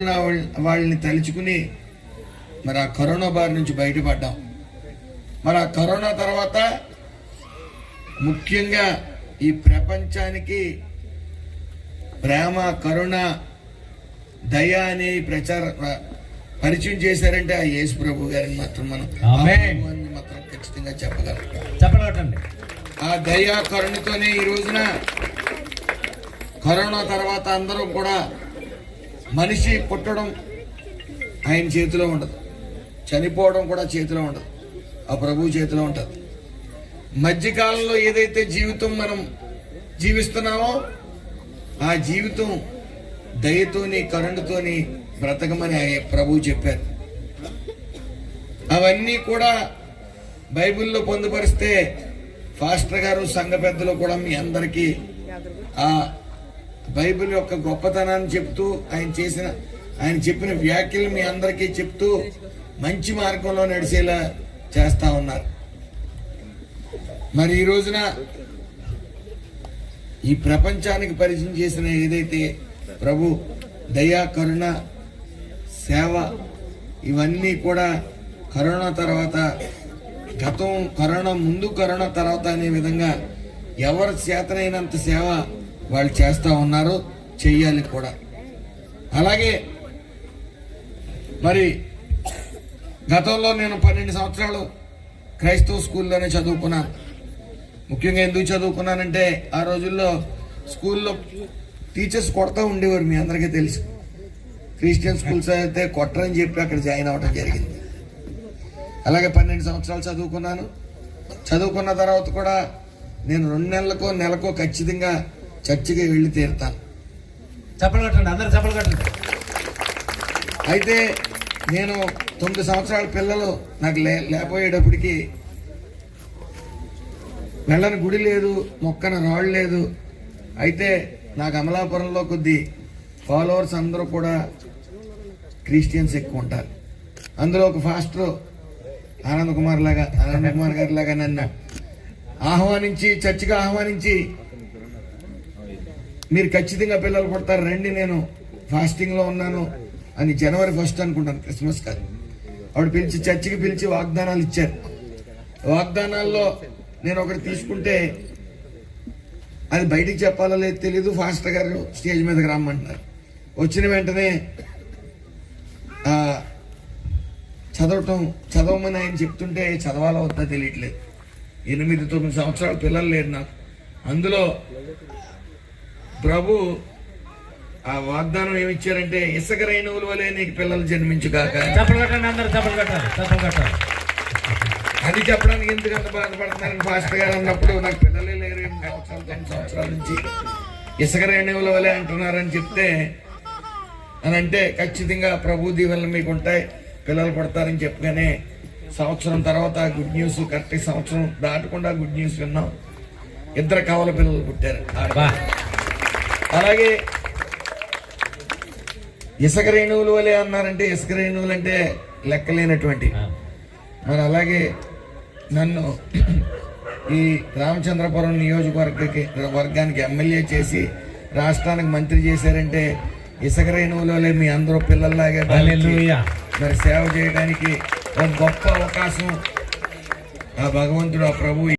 వాళ్ళ- వాళ్ళని తలుచుకుని మరి ఆ కరోనా బారి నుంచి బయటపడ్డాం. మరి ఆ కరోనా తర్వాత ముఖ్యంగా ఈ ప్రపంచానికి ప్రేమ కరుణ దయ అనే ప్రచార పరిచయం చేశారంటే ఆ యేసు ప్రభు గారిని మాత్రం మనం మాత్రం ఖచ్చితంగా చెప్పగలం. చెప్పగలటండి. ఆ దయ కరుణతోనే ఈ రోజున కరోనా తర్వాత అందరూ కూడా మనిషి పుట్టడం ఆయన చేతిలో ఉండదు. చనిపోవడం కూడా చేతిలో ఉండదు. ఆ ప్రభు చేతిలో ఉంటుంది. మధ్యకాలంలో ఏదైతే జీవితం మనం జీవిస్తున్నామో ఆ జీవితం దయతోని కరుణతోని బ్రతకమని ఆయన ప్రభు చెప్పారు. అవన్నీ కూడా బైబిల్లో పొందుపరిస్తే ఫాస్టర్ గారు సంఘ పెద్దలు కూడా మీ అందరికీ ఆ బైబిల్ యొక్క గొప్పతనాన్ని చెప్తూ ఆయన చేసిన ఆయన చెప్పిన వ్యాఖ్యలు మీ అందరికీ చెప్తూ మంచి మార్గంలో నడిచేలా చేస్తా ఉన్నారు. మరి ఈ రోజున ఈ ప్రపంచానికి పరిచయం చేసిన ఏదైతే ప్రభు దయా కరుణ సేవ ఇవన్నీ కూడా కరోనా తర్వాత గతం కరోనా ముందు కరోనా తర్వాత అనే విధంగా ఎవరి చేతనైనంత సేవ వాళ్ళు చేస్తూ ఉన్నారు చెయ్యాలి కూడా. అలాగే మరి గతంలో నేను పన్నెండు సంవత్సరాలు క్రైస్తవ స్కూల్లోనే చదువుకున్నాను. ముఖ్యంగా ఎందుకు చదువుకున్నానంటే ఆ రోజుల్లో స్కూల్లో టీచర్స్ కొడతా ఉండేవారు మీ అందరికీ తెలుసు. క్రిస్టియన్ స్కూల్స్ అయితే కొట్టరని చెప్పి అక్కడ జాయిన్ అవ్వడం జరిగింది. అలాగే పన్నెండు సంవత్సరాలు చదువుకున్నాను. చదువుకున్న తర్వాత కూడా నేను రెండు నెలలకో నెలకో ఖచ్చితంగా చర్చికి వెళ్ళి తీరుతాను చెప్పగలటండి అందరు చెప్పగలటండి అయితే నేను తొమ్మిది సంవత్సరాల పిల్లలు నాకు లే లేకపోయేటప్పటికి వెళ్ళని గుడి లేదు మొక్కన రాళ్ళు లేదు. అయితే నాకు అమలాపురంలో కొద్ది ఫాలోవర్స్ అందరూ కూడా క్రిస్టియన్స్ ఎక్కువ ఉంటారు. అందులో ఒక ఫాస్టర్ ఆనంద్ కుమార్ లాగా ఆనంద్ కుమార్ గారి లాగా నన్ను ఆహ్వానించి చర్చికి ఆహ్వానించి మీరు ఖచ్చితంగా పిల్లలు పుడతారు రండి నేను ఫాస్టింగ్లో ఉన్నాను అని జనవరి ఫస్ట్ అనుకుంటాను క్రిస్మస్ కాదు. ఆవిడ పిలిచి చర్చికి పిలిచి వాగ్దానాలు ఇచ్చారు. వాగ్దానాల్లో నేను ఒకటి తీసుకుంటే అది బయటికి చెప్పాలో లేదు తెలీదు ఫాస్టర్ గారు స్టేజ్ మీదకి రమ్మంటున్నారు. వచ్చిన వెంటనే చదవటం చదవమని ఆయన చెప్తుంటే చదవాలో వద్దా తెలియట్లేదు. ఎనిమిది తొమ్మిది సంవత్సరాల పిల్లలు లేరు నాకు. అందులో ప్రభు ఆ వాగ్దానం ఏమిచ్చారంటే ఇసుక రేణువుల వలె నీకు పిల్లలు జన్మించుగాక చెప్పగలటండి అందరు చెప్పగలటాలి చెప్పగలటాలి అది చెప్పడానికి ఎందుకు అంత బాధపడుతున్నారని ఫాస్టర్ గారు అన్నప్పుడు నాకు పిల్లలే లేరు ఎనిమిది సంవత్సరాలు తొమ్మిది సంవత్సరాల నుంచి ఇసుక రేణువుల వలె అంటున్నారని చెప్తే అని అంటే ఖచ్చితంగా ప్రభు దీవెనలు మీకు ఉంటాయి పిల్లలు పడతారని చెప్పగానే సంవత్సరం తర్వాత గుడ్ న్యూస్ కరెక్ట్ సంవత్సరం దాటకుండా గుడ్ న్యూస్ విన్నాం. ఇద్దరు కవల పిల్లలు పుట్టారు. అలాగే ఇసుక రేణువులు వలె అన్నారంటే ఇసుక రేణువులు అంటే లెక్కలేనటువంటి మరి అలాగే నన్ను ఈ రామచంద్రపురం నియోజకవర్గకి వర్గానికి ఎమ్మెల్యే చేసి రాష్ట్రానికి మంత్రి చేశారంటే ఇసుక రేణువుల వలె మీ అందరూ పిల్లల్లాగే. మరి సేవ చేయడానికి ఒక గొప్ప అవకాశం ఆ భగవంతుడు ఆ ప్రభు